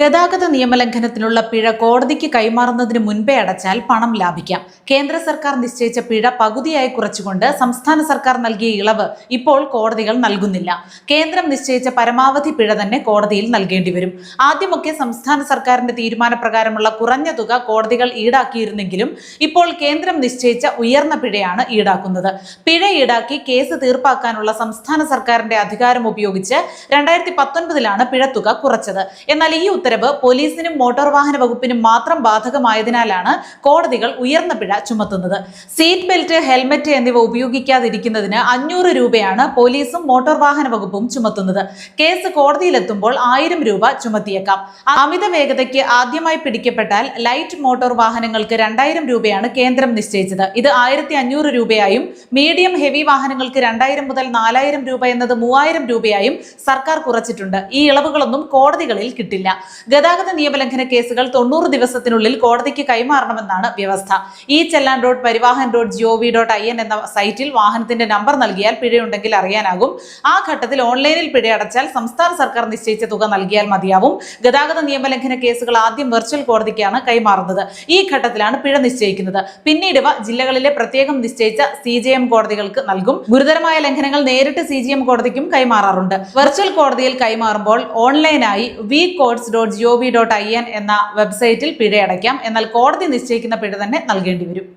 ഗതാഗത നിയമലംഘനത്തിനുള്ള പിഴ കോടതിക്ക് കൈമാറുന്നതിന് മുൻപേ അടച്ചാൽ പണം ലാഭിക്കാം. കേന്ദ്ര സർക്കാർ നിശ്ചയിച്ച പിഴ പകുതിയായി കുറച്ചുകൊണ്ട് സംസ്ഥാന സർക്കാർ നൽകിയ ഇളവ് ഇപ്പോൾ കോടതികൾ നൽകുന്നില്ല. കേന്ദ്രം നിശ്ചയിച്ച പരമാവധി പിഴ തന്നെ കോടതിയിൽ നൽകേണ്ടി വരും. ആദ്യമൊക്കെ സംസ്ഥാന സർക്കാരിന്റെ തീരുമാനപ്രകാരമുള്ള കുറഞ്ഞ തുക കോടതികൾ ഈടാക്കിയിരുന്നെങ്കിലും ഇപ്പോൾ കേന്ദ്രം നിശ്ചയിച്ച ഉയർന്ന പിഴയാണ് ഈടാക്കുന്നത്. പിഴ ഈടാക്കി കേസ് തീർപ്പാക്കാനുള്ള സംസ്ഥാന സർക്കാരിന്റെ അധികാരം ഉപയോഗിച്ച് രണ്ടായിരത്തി പത്തൊൻപതിലാണ് തുക കുറച്ചത്. എന്നാൽ ഈ ഉത്തരവ് പോലീസിനും മോട്ടോർ വാഹന വകുപ്പിനും മാത്രം ബാധകമായതിനാലാണ് കോടതികൾ ഉയർന്ന പിഴ ചുമത്തുന്നത്. സീറ്റ് ബെൽറ്റ് ഹെൽമറ്റ് എന്നിവ ഉപയോഗിക്കാതിരിക്കുന്നതിന് അഞ്ഞൂറ് രൂപയാണ് പോലീസും മോട്ടോർ വാഹന വകുപ്പും ചുമത്തുന്നത്. കേസ് കോടതിയിലെത്തുമ്പോൾ ആയിരം രൂപ ചുമത്തിയേക്കാം. അമിത വേഗതയ്ക്ക് ആദ്യമായി പിടിക്കപ്പെട്ടാൽ ലൈറ്റ് മോട്ടോർ വാഹനങ്ങൾക്ക് രണ്ടായിരം രൂപയാണ് കേന്ദ്രം നിശ്ചയിച്ചത്. ഇത് ആയിരത്തി അഞ്ഞൂറ് രൂപയായും മീഡിയം ഹെവി വാഹനങ്ങൾക്ക് രണ്ടായിരം മുതൽ നാലായിരം രൂപ എന്നത് മൂവായിരം രൂപയായും സർക്കാർ കുറച്ചിട്ടുണ്ട്. ഈ ഇളവുകളൊന്നും കോടതികളിൽ കിട്ടില്ല. ഗതാഗത നിയമലംഘന കേസുകൾ തൊണ്ണൂറ് ദിവസത്തിനുള്ളിൽ കോടതിക്ക് കൈമാറണമെന്നാണ് വ്യവസ്ഥ. ഈ challan dot Parivahan dot G O V dot I N എന്ന സൈറ്റിൽ വാഹനത്തിന്റെ നമ്പർ നൽകിയാൽ പിഴയുണ്ടെങ്കിൽ അറിയാനാകും. ആ ഘട്ടത്തിൽ ഓൺലൈനിൽ പിഴ അടച്ചാൽ സംസ്ഥാന സർക്കാർ നിശ്ചയിച്ച തുക നൽകിയാൽ മതിയാവും. ഗതാഗത നിയമലംഘന കേസുകൾ ആദ്യം വെർച്വൽ കോടതിക്കാണ് കൈമാറുന്നത്. ഈ ഘട്ടത്തിലാണ് പിഴ നിശ്ചയിക്കുന്നത്. പിന്നീട് ഇവ ജില്ലകളിലെ പ്രത്യേകം നിശ്ചയിച്ച സി ജെ എം കോടതികൾക്ക് നൽകും. ഗുരുതരമായ ലംഘനങ്ങൾ നേരിട്ട് സി ജി എം കോടതിക്കും കൈമാറാറുണ്ട്. വെർച്വൽ കോടതിയിൽ കൈമാറുമ്പോൾ ഓൺലൈനായി V courts G O V dot I N എന്ന വെബ്സൈറ്റിൽ പിഴയടയ്ക്കാം. എന്നാൽ കോടതി നിശ്ചയിക്കുന്ന പിഴ തന്നെ നൽകേണ്ടി വരും.